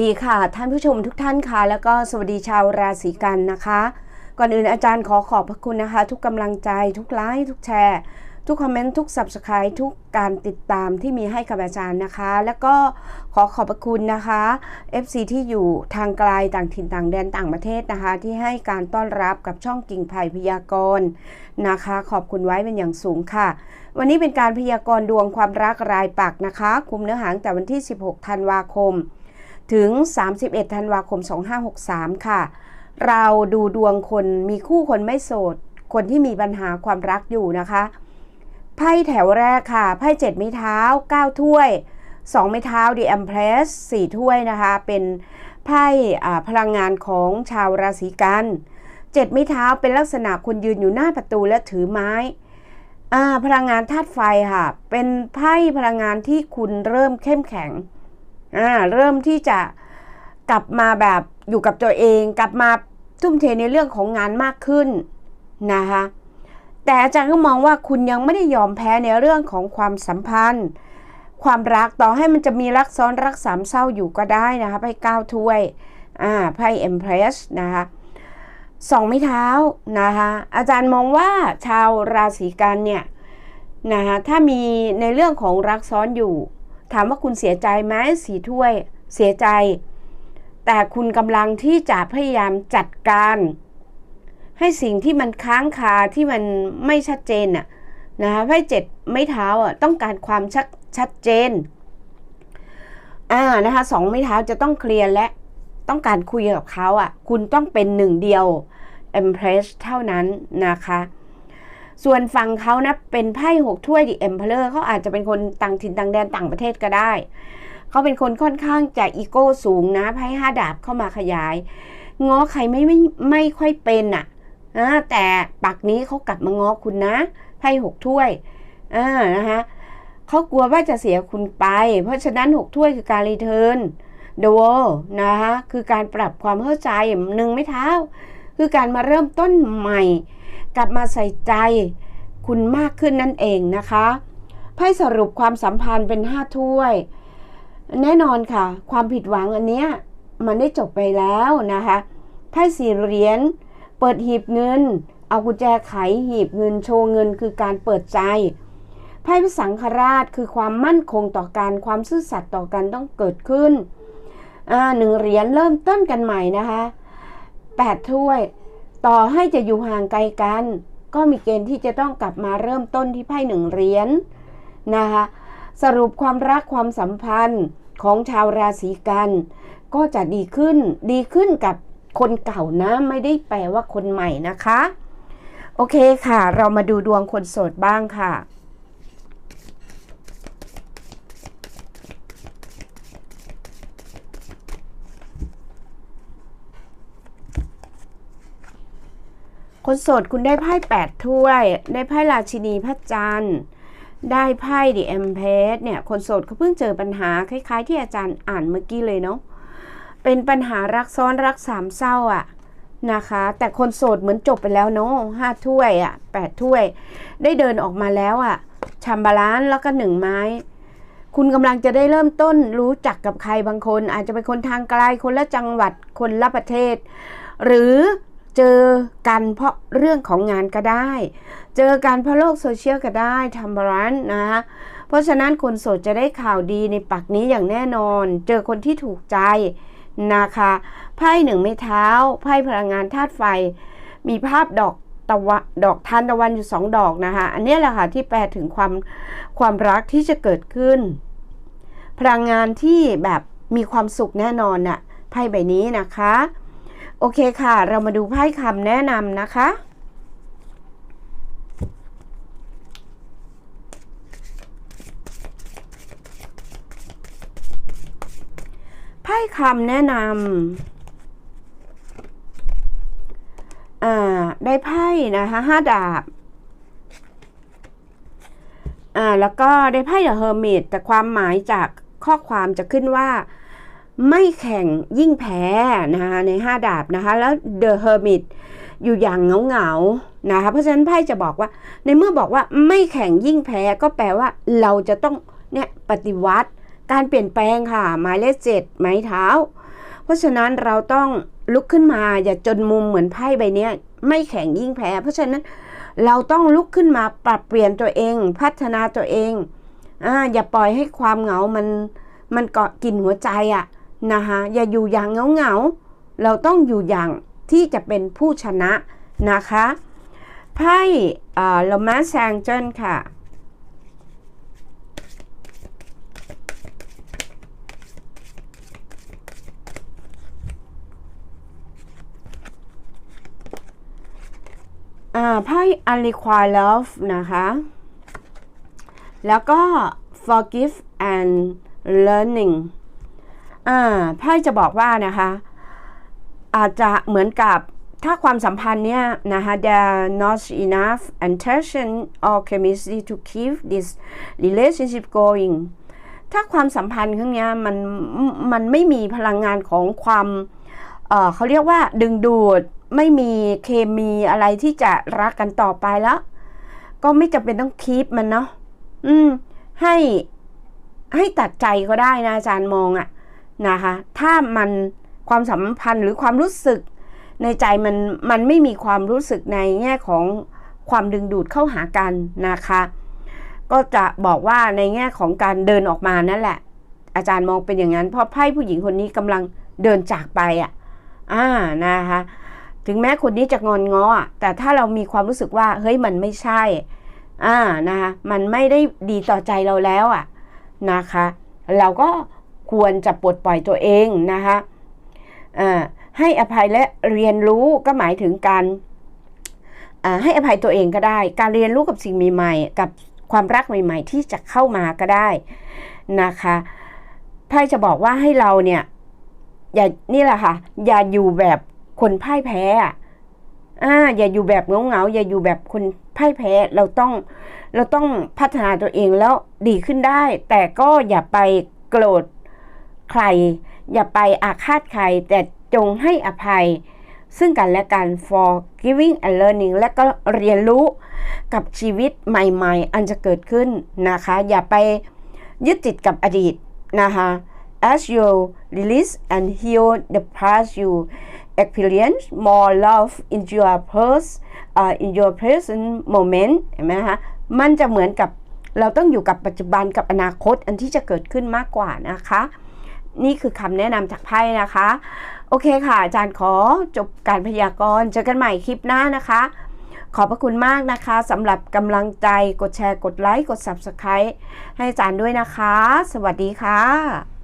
ดีค่ะ ท่านผู้ชมทุกท่านค่ะ แล้วก็สวัสดีชาวราศีกันนะคะ ก่อนอื่นอาจารย์ขอขอบพระคุณนะคะ ทุกกำลังใจทุกไลค์ทุกแชร์ ทุกคอมเมนต์ทุก subscribe ทุกการติดตามที่มีให้กับอาจารย์นะคะ แล้วก็ขอขอบพระคุณนะคะ FC ที่อยู่ทางไกลต่างถิ่นต่างแดนต่างประเทศนะคะ ที่ให้การต้อนรับกับช่องกิ่งไผ่พยากรณ์นะคะ ขอบคุณไว้เป็นอย่างสูงค่ะวันนี้เป็นการพยากรณ์ดวงความรักรายปักนะคะ คุมเนื้อหาตั้งแต่วันที่ 16 ธันวาคม ถึง 31 ธันวาคม 2563 ค่ะ เราดูดวงคนมีคู่คนไม่โสด คนที่มีปัญหาความรักอยู่นะคะ ไพ่แถวแรกค่ะไพ่เจ็ดไม้เท้า 9 ถ้วย 2 ไม้เท้า The Empress 4ถ้วยนะคะ เป็นไพ่พลังงานของชาวราศีกันเจ็ดไม้เท้าเป็นลักษณะคนยืนอยู่หน้าประตูและถือไม้พลังงานธาตุไฟค่ะ เป็นไพ่พลังงานที่คุณเริ่มเข้มแข็ง อ่าเริ่มที่จะกลับมาแบบอยู่กับตัวเอง กลับมาทุ่มเทในเรื่องของงานมากขึ้นนะคะแต่อาจารย์ก็มองว่าคุณยังไม่ได้ยอมแพ้ในเรื่องของความสัมพันธ์ ความรักต่อให้มันจะมีรักซ้อนรักสามเศร้าอยู่ก็ได้นะคะไพ่ก้าวถ้วยอ่าไพ่เอ็มเพรสนะคะสองไม้เท้านะคะอาจารย์มองว่าชาวราศีกันเนี่ยนะคะถ้ามีในเรื่องของรักซ้อนอยู่ ถามว่าคุณเสียใจไหมสีถ้วยเสียใจ แต่คุณกำลังที่จะพยายามจัดการ ให้สิ่งที่มันค้างคาที่มันไม่ชัดเจนน่ะนะคะไพ่เจ็ดไม่เท้าอะต้องการความชัดชัดเจนอ่านะคะสองไม่เท้าจะต้องเคลียร์และต้องการคุยกับเขาอะ คุณต้องเป็นหนึ่งเดียว Empress เท่านั้นนะคะ ส่วนฝั่งเขานะเป็นไพ่หกถ้วยดิเอ็มเพลอร์เขาอาจจะเป็นคนต่างถิ่นต่างแดนต่างประเทศก็ได้ เขาเป็นคนค่อนข้างจะอีโก้สูงนะไพ่ห้าดาบเข้ามาขยายง้อใครไม่ไม่ไม่ค่อยเป็นอะอ่าแต่ปักนี้เขากลับมาง้อคุณนะไพ่หกถ้วยอ่านะคะเขากลัวว่าจะเสียคุณไป เพราะฉะนั้นหกถ้วยคือการรีเทิร์นเดวนะคะคือการปรับความเข้าใจหนึ่งไม่เท้า คือการมาเริ่มต้นใหม่ กลับมาใส่ใจคุณมากขึ้นนั่นเองนะคะไพ่สรุปความสัมพันธ์เป็นห้าถ้วย แน่นอนค่ะ ความผิดหวังอันเนี้ยมันได้จบไปแล้วนะคะไพ่สี่เหรียญเปิดหีบเงิน เอากุญแจไขหีบเงินโชว์เงินคือการเปิดใจไพ่พระสังฆราชคือความมั่นคงต่อการความซื่อสัตย์ต่อกันต้องเกิดขึ้นหนึ่งเหรียญเริ่มต้นกันใหม่นะคะแปดถ้วย ต่อให้จะอยู่ห่างไกลกัน ก็มีเกณฑ์ที่จะต้องกลับมาเริ่มต้นที่ไพ่หนึ่งเหรียญนะคะสรุปความรักความสัมพันธ์ของชาวราศีกัน ก็จะดีขึ้นดีขึ้นกับคนเก่านะ ไม่ได้แปลว่าคนใหม่นะคะ โอเคค่ะ เรามาดูดวงคนโสดบ้างค่ะ คนโสดคุณได้ไพ่แปดถ้วย ได้ไพ่ราชินีพระจันทร์ได้ไพ่ดิเอ็มเพสเนี่ย คนโสดเขาเพิ่งเจอปัญหาคล้าย ๆ ที่อาจารย์อ่านเมื่อกี้เลยเนาะเป็นปัญหารักซ้อนรักสามเศร้าอะนะคะ แต่คนโสดเหมือนจบไปแล้วเนาะห้าถ้วยอะแปดถ้วย ได้เดินออกมาแล้วอะชัมบาลานแล้วก็หนึ่งไม้ คุณกำลังจะได้เริ่มต้นรู้จักกับใครบางคน อาจจะเป็นคนทางไกลคนละจังหวัดคนละประเทศ หรือ เจอกันเพราะเรื่องของงานก็ได้ เจอกันเพราะโลกโซเชียลก็ได้ทำบรันนะคะเพราะฉะนั้นคนโสดจะได้ข่าวดีในปักนี้อย่างแน่นอน เจอคนที่ถูกใจนะคะไพ่หนึ่งไม้เท้าไพ่พลังงานธาตุไฟ มีภาพดอกตะวันดอกทานตะวันอยู่สองดอกนะคะอันนี้แหละค่ะที่แปลถึงความความรักที่จะเกิดขึ้น พลังงานที่แบบมีความสุขแน่นอนน่ะไพ่ใบนี้นะคะ โอเคค่ะ เรามาดูไพ่คำแนะนำนะคะ ไพ่คำแนะนำอ่า ได้ไพ่นะคะห้าดาบอ่าแล้วก็ได้ไพ่เดอะเฮอร์มิตแต่ความหมายจากข้อความจะขึ้นว่า ไม่แข่งยิ่งแพ้นะคะในห้าดาบนะคะ แล้วเดอะเฮอร์มิตอยู่อย่างเงาเงานะคะเพราะฉะนั้นไพ่จะบอกว่า ในเมื่อบอกว่าไม่แข่งยิ่งแพ้ก็แปลว่าเราจะต้องเนี่ยปฏิวัติการเปลี่ยนแปลงค่ะหมายเลขเจ็ดไม้เท้า เพราะฉะนั้นเราต้องลุกขึ้นมาอย่าจนมุมเหมือนไพ่ใบนี้ไม่แข็งยิ่งแพ้ เพราะฉะนั้นเราต้องลุกขึ้นมาปรับเปลี่ยนตัวเอง พัฒนาตัวเองอ่าอย่าปล่อยให้ความเหงามันมันเกาะกินหัวใจอะ นะคะอย่าอยู่อย่างเงาเงาเราต้องอยู่อย่างที่จะเป็นผู้ชนะนะคะไพ่ลมาแซงเจนค่ะอ่าไพ่ unrequited love นะคะ แล้วก็ forgive and learning อ่าไพ่จะบอกว่านะคะ อาจจะเหมือนกับถ้าความสัมพันธ์เนี่ยนะคะ there not enough attention or chemistry to keep this relationship going ถ้าความสัมพันธ์ครั้งเนี้ยมันมันไม่มีพลังงานของความเเขาเรียกว่าดึงดูดไม่มีเคมีอะไรที่จะรักกันต่อไปแล้ว ก็ไม่จำเป็นต้องคีปมันเนาะอืม ให้ให้ตัดใจก็ได้นะอาจารย์มองอะ นะคะถ้ามันความสัมพันธ์หรือความรู้สึกในใจมันมันไม่มีความรู้สึกในแง่ของความดึงดูดเข้าหากันนะคะ ก็จะบอกว่าในแง่ของการเดินออกมานั่นแหละ อาจารย์มองเป็นอย่างนั้นเพราะไพ่ผู้หญิงคนนี้กำลังเดินจากไปอะอ่านะคะถึงแม้คนนี้จะงอนง้อแต่ถ้าเรามีความรู้สึกว่าเฮ้ยมันไม่ใช่อ่านะคะมันไม่ได้ดีต่อใจเราแล้วอะนะคะ เราก็ ควรจะปลดปล่อยตัวเองนะคะให้อภัยและเรียนรู้ก็หมายถึงการให้อภัยตัวเองก็ได้ การเรียนรู้กับสิ่งใหม่ๆ กับความรักใหม่ ๆ ที่จะเข้ามาก็ได้นะคะไพ่จะบอกว่าให้เราเนี่ยอย่านี่แหละค่ะ อย่าอยู่แบบคนพ่ายแพ้อ่าอย่าอยู่แบบเงาเงาๆอย่าอยู่แบบคนพ่ายแพ้เราต้องเราต้องพัฒนาตัวเองแล้วดีขึ้นได้ แต่ก็อย่าไปโกรธ ใคร อย่าไปอาฆาตใคร แต่จงให้อภัย ซึ่งกันและกัน for giving and learning และก็เรียนรู้กับชีวิตใหม่ๆ อันจะเกิดขึ้นนะคะ อย่าไปยึดติดกับอดีตนะคะ as you release and heal the past you experience more love in your past uh, in your present moment เห็นไหมคะมันจะเหมือนกับเราต้องอยู่กับปัจจุบันกับอนาคตอันที่จะเกิดขึ้นมากกว่านะคะ นี่คือคำแนะนำจากไพ่นะคะ โอเคค่ะ อาจารย์ขอจบการพยากรณ์เจอกันใหม่คลิปหน้านะคะ ขอบพระคุณมากนะคะสำหรับกำลังใจกดแชร์กดไลค์กด Subscribe ให้อาจารย์ด้วยนะคะ สวัสดีค่ะ